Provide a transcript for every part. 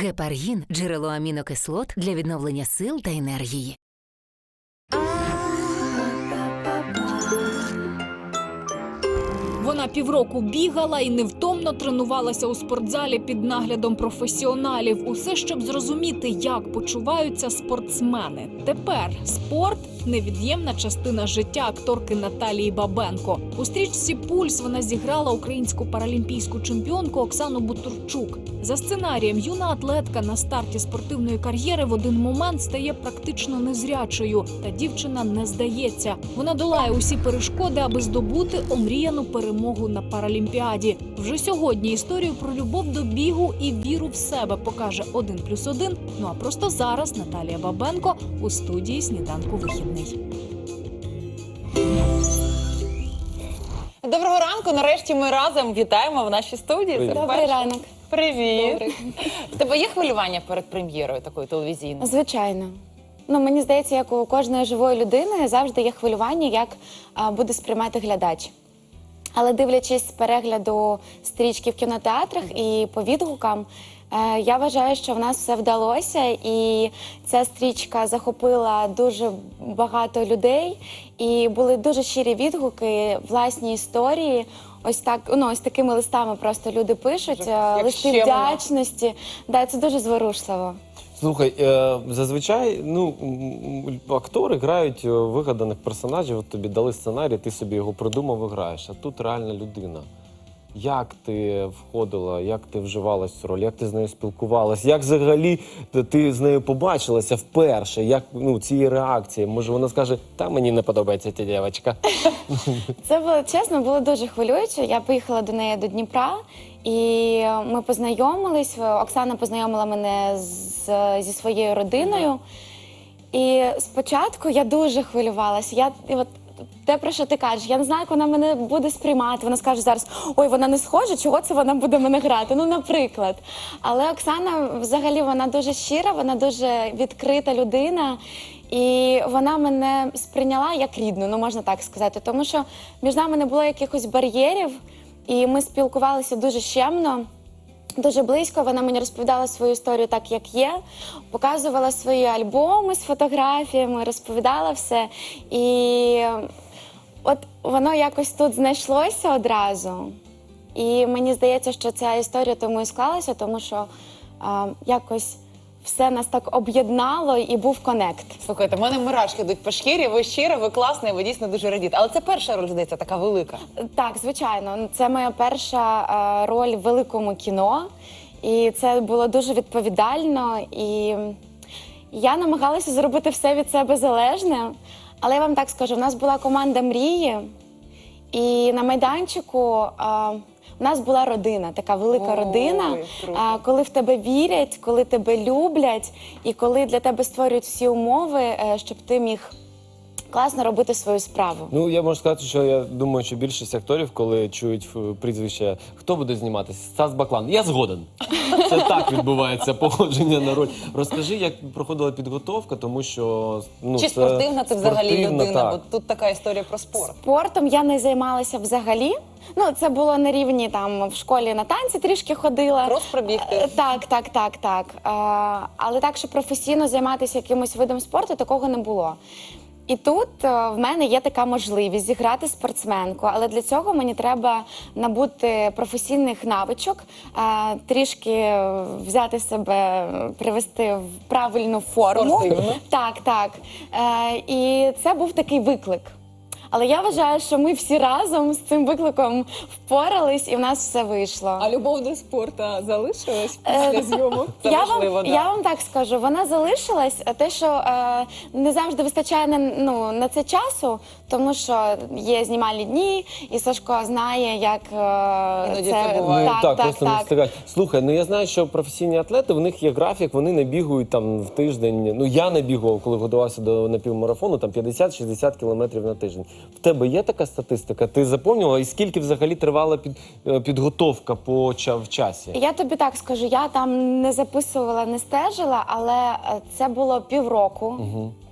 Гепаргін джерело амінокислот для відновлення сил та енергії. Вона півроку бігала і невтомно тренувалася у спортзалі під наглядом професіоналів. Усе щоб зрозуміти, як почуваються спортсмени. Тепер спорт невід'ємна частина життя акторки Наталії Бабенко. У стрічці Пульс вона зіграла українську паралімпійську чемпіонку Оксану Бутурчук. За сценарієм, юна атлетка на старті спортивної кар'єри в один момент стає практично незрячою. Та дівчина не здається. Вона долає усі перешкоди, аби здобути омріяну перемогу на паралімпіаді. Вже сьогодні історію про любов до бігу і віру в себе покаже один плюс один. Ну а просто зараз Наталія Бабенко у студії сніданку вихідний. Доброго ранку. Нарешті ми разом вітаємо в нашій студії. Це Добрий ранок. Привіт. В Тебе є хвилювання перед прем'єрою такою телевізійною? Звичайно. Ну мені здається, як у кожної живої людини завжди є хвилювання, як а, буде сприймати глядач. Але дивлячись з перегляду стрічки в кінотеатрах і по відгукам, е, я вважаю, що в нас все вдалося, і ця стрічка захопила дуже багато людей, і були дуже щирі відгуки, власні історії. Ось так, ну ось такими листами просто люди пишуть, е, Як листи щемно. вдячності. Да, це дуже зворушливо. Слухай, е, зазвичай ну, актори грають е, вигаданих персонажів, от тобі дали сценарій, ти собі його придумав і граєш. А тут реальна людина. Як ти входила, як ти вживалась в цю роль, як ти з нею спілкувалась, як взагалі ти- ти з нею побачилася вперше, як ну, ці реакції? Може, вона скаже, та мені не подобається ця дівчинка. Це було чесно, було дуже хвилююче. Я поїхала до неї до Дніпра, і ми познайомились. Оксана познайомила мене з, зі своєю родиною. І спочатку я дуже хвилювалася. Я і от те, про що ти кажеш, я не знаю, як вона мене буде сприймати. Вона скаже зараз: ой, вона не схожа, чого це вона буде мене грати? Ну, наприклад. Але Оксана взагалі вона дуже щира, вона дуже відкрита людина. І вона мене сприйняла як рідну, ну можна так сказати, тому що між нами не було якихось бар'єрів, і ми спілкувалися дуже щемно. Дуже близько вона мені розповідала свою історію так, як є, показувала свої альбоми з фотографіями, розповідала все. І от воно якось тут знайшлося одразу. І мені здається, що ця історія тому і склалася, тому що а, якось все нас так об'єднало і був конект. Слухайте, в мене мурашки йдуть по шкірі, ви щира, ви класна, і ви дійсно дуже радіти. Але це перша роль, здається, така велика. Так, звичайно, це моя перша е, роль в великому кіно, і це було дуже відповідально. І я намагалася зробити все від себе залежне. Але я вам так скажу: в нас була команда мрії, і на майданчику. е, у нас була родина, така велика Ой, родина, а, коли в тебе вірять, коли тебе люблять, і коли для тебе створюють всі умови, е, щоб ти міг класно робити свою справу. Ну я можу сказати, що я думаю, що більшість акторів, коли чують е, прізвище, хто буде зніматися? Стас Баклан. Я згоден. Це так відбувається погодження на роль. Розкажи, як проходила підготовка, тому що ну Чи це спортивна ти взагалі спортивна, людина? так. Бо тут така історія про спорт. Спортом я не займалася взагалі. Ну, це було на рівні там в школі на танці трішки ходила. Крос пробігти. Е, Так, так, так, так. Е, Але так, щоб професійно займатися якимось видом спорту, такого не було. І тут е, в мене є така можливість зіграти спортсменку, але для цього мені треба набути професійних навичок, е, трішки взяти себе, привести в правильну форму. Спортивно. Так, так. Е, І це був такий виклик. Але я вважаю, що ми всі разом з цим викликом впорались, і в нас все вийшло. А любов до спорту залишилась Е, зйомок? Це я, важливо, вам, да. я вам так скажу, вона залишилась, а те, що е, не завжди вистачає на, ну, на це часу, тому що є знімальні дні, і Сашко знає, як е, Іноді це Ну, буває. Так, так, так, просто не так. встигають. Слухай, ну я знаю, що професійні атлети, в них є графік, вони не бігають там в тиждень. Ну я не бігав, коли готувався до напівмарафону, там 50-60 кілометрів на тиждень. В тебе є така статистика? Ти заповнила? І скільки взагалі тривала під, е, підготовка по ча- в часі? Я тобі так скажу, я там не записувала, не стежила, але е, це було півроку.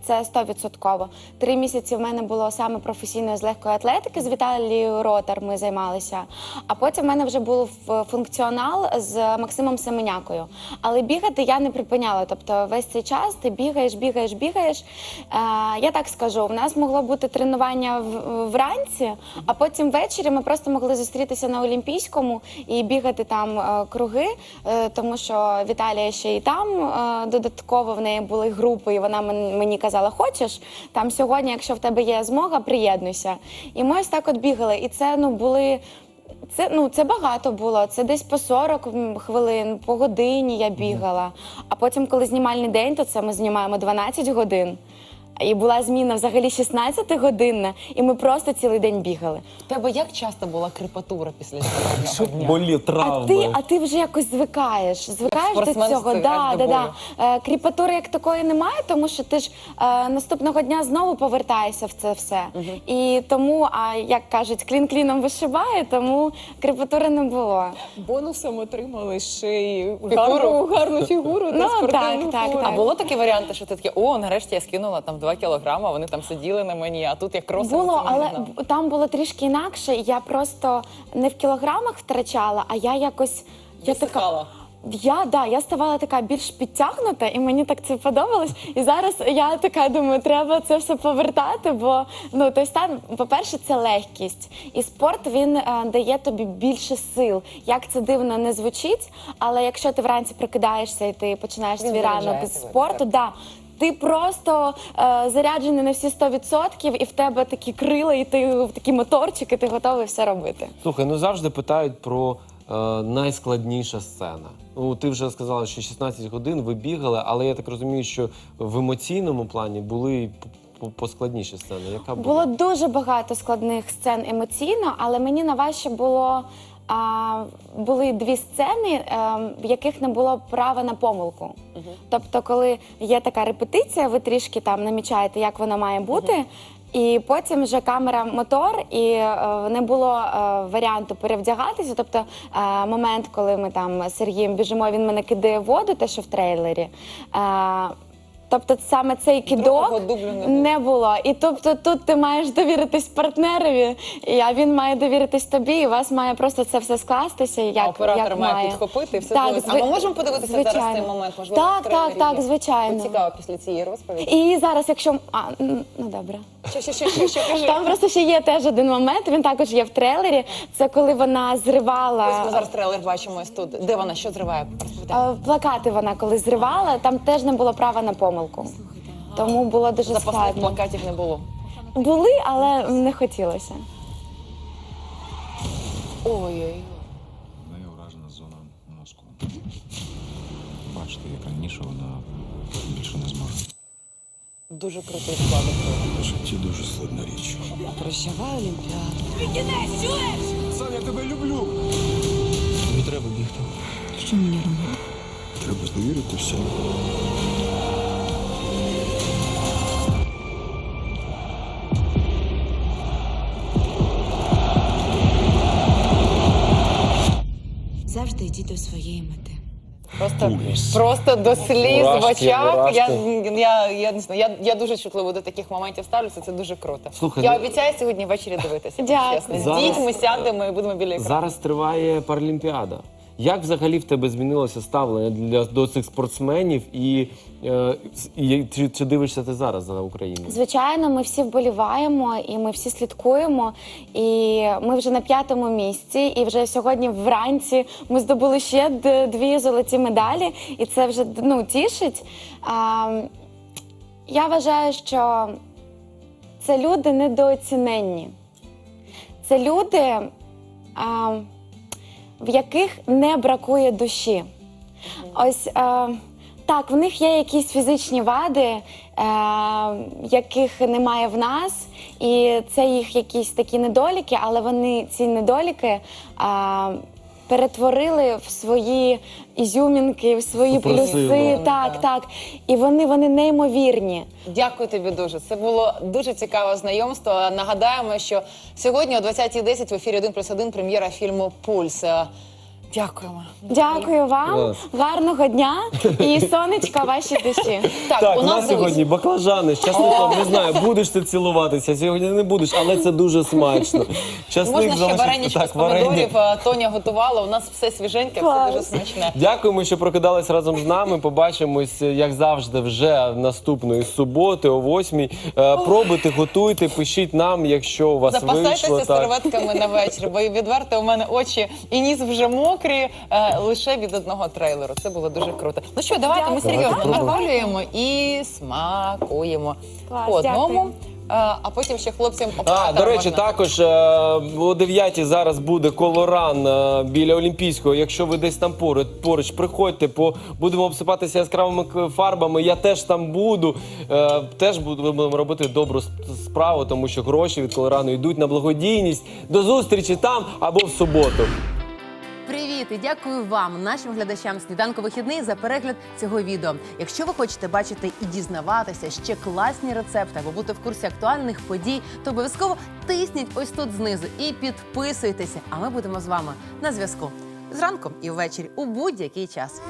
Це 100%. Три місяці в мене було саме професійної з легкої атлетики з Віталією Ротар. Ми займалися. А потім в мене вже був функціонал з Максимом Семенякою. Але бігати я не припиняла. Тобто весь цей час ти бігаєш, бігаєш, бігаєш. Е, я так скажу, в нас могло бути тренування вранці, а потім ввечері ми просто могли зустрітися на Олімпійському і бігати там е, круги, е, тому що Віталія ще і там е, додатково в неї були групи, і вона мені казала: хочеш там сьогодні, якщо в тебе є змога, приєднуйся. І ми ось так от бігали. І це ну були. Це ну це багато було. Це десь по 40 хвилин, по годині я бігала. А потім, коли знімальний день, то це ми знімаємо 12 годин. І була зміна взагалі 16 годинна, і ми просто цілий день бігали. В тебе як часто була крипатура після сьогоднішнього дня? Болі А ти, а ти вже якось звикаєш. Звикаєш до цього. Да, да, да. Е, кріпатури як такої немає, тому що ти ж е, наступного дня знову повертаєшся в це все. І тому, а як кажуть, клін кліном вишибає, тому кріпатури не було. Бонусом отримали ще й гарну, гарну фігуру та Ну, спортивну так, так, форму. А було такі варіанти, що ти таке, о, нарешті я скинула там 2 кілограми, вони там сиділи на мені, а тут як кросом. Було, але б- там було трішки інакше. Я просто не в кілограмах втрачала, а я якось я така. Висихала. Я да, я ставала така більш підтягнута, і мені так це подобалось. І зараз я така думаю, треба це все повертати, бо ну той стан, по-перше, це легкість, і спорт він е, дає тобі більше сил. Як це дивно не звучить, але якщо ти вранці прокидаєшся і ти починаєш Він свій ранок з тебе, спорту, да. Ти просто е, заряджений на всі 100% і в тебе такі крила, і ти такі моторчики, ти готовий все робити. Слухай, ну завжди питають про е, найскладніша сцена. Ну, ти вже сказала, що 16 годин ви бігали, але я так розумію, що в емоційному плані були поскладніші сцени. Яка була? Було дуже багато складних сцен емоційно, але мені найважче було. А, були дві сцени, е, в яких не було права на помилку. Тобто, коли є така репетиція, ви трішки там намічаєте, як вона має бути. І потім вже камера мотор, і е, не було е, варіанту перевдягатися. Тобто е, момент, коли ми там з Сергієм біжимо, він мене кидає в воду, те, що в трейлері. Е, тобто саме цей дублю не було. не було. І тобто тут ти маєш довіритись партнерові, а він має довіритись тобі, і у вас має просто це все скластися. Як, а оператор як має, має підхопити і все Так, зви- А ми можемо подивитися зараз цей момент? Можливо, Так, так, так, звичайно. Цікаво після цієї розповіді. І зараз, якщо а, ну добре. Що, що, що, що, що кажи? Там просто ще є теж один момент. Він також є в трейлері. Це коли вона Ось ми зривала зараз трейлер бачимо ось тут. Де вона? Що зриває? Е, плакати. Вона коли зривала, там теж не було права на помилку. Тому було дуже Запасних складно. плакатів не було. Були, але не хотілося. Ой-ой. В неї уражена зона мозку. Бачите, як раніше вона більше не зможе. Дуже крутий складок. В житті дуже складна річ. Прощавай Олімпіаду. Сам я тебе люблю. Тобі треба бігти. Що мені робити? Треба довіритися. Завжди йдіть до своєї мети. Просто, просто до сліз в Мурашки, очах. Я, я, я, не знаю, я, я дуже чутливо до таких моментів ставлюся, це дуже круто. Слухай, я ну- обіцяю сьогодні ввечері дивитися. Дякую. Чесно. З Зараз- дітьми сядемо і будемо біля екрану. Зараз триває Паралімпіада. Як взагалі в тебе змінилося ставлення для до цих спортсменів, і, е, і чи, чи дивишся ти зараз за Україну? Звичайно, ми всі вболіваємо і ми всі слідкуємо. І ми вже на п'ятому місці. І вже сьогодні вранці ми здобули ще дві золоті медалі, і це вже ну, тішить. А, я вважаю, що це люди недооціненні. Це люди, а, в яких не бракує душі. Ось е, так, в них є якісь фізичні вади, е, яких немає в нас, і це їх якісь такі недоліки, але вони ці недоліки. Е, Перетворили в свої ізюмінки, в свої Суперсили. плюси. Так, так. І вони, вони неймовірні. Дякую тобі дуже. Це було дуже цікаве знайомство. Нагадаємо, що сьогодні о 20.10 в ефірі 1 плюс 1 прем'єра фільму Пульс. Е, Дякуємо. Дякую вам, Клас. гарного дня і сонечка вашій душі. Так, Так, у у нас нас сьогодні баклажани з часником. Не знаю, будеш ти цілуватися, сьогодні не будеш, але це дуже смачно. Часник Можна ще залишився- варенички так, з помидорів. варені. Тоня готувала. У нас все свіженьке, Клас. все дуже смачне. Дякуємо, що прокидались разом з нами. Побачимось, як завжди, вже наступної суботи о 8 Пробуйте, готуйте, пишіть нам, якщо у вас Запасайтеся вийшло. Так. серветками на вечір, бо відверто у мене очі і ніс вже мокрі е, лише від одного трейлеру. Це було дуже круто. Ну що, давайте ми Давайте серйозно пробуємо. і смакуємо Клас, по одному. дякую. е, А потім ще хлопцям А, до речі, можна. також е, о 9 зараз буде колоран е, біля Олімпійського. Якщо ви десь там поруч, поруч приходьте, по, будемо обсипатися яскравими к- фарбами. Я теж там буду. Е, теж буду- будемо робити добру с- справу, тому що гроші від колорану йдуть на благодійність. До зустрічі там або в суботу. Привіт і дякую вам, нашим глядачам сніданку вихідний за перегляд цього відео. Якщо ви хочете бачити і дізнаватися ще класні рецепти або бути в курсі актуальних подій, то обов'язково тисніть ось тут знизу і підписуйтеся. А ми будемо з вами на зв'язку зранку і ввечері у будь-який час.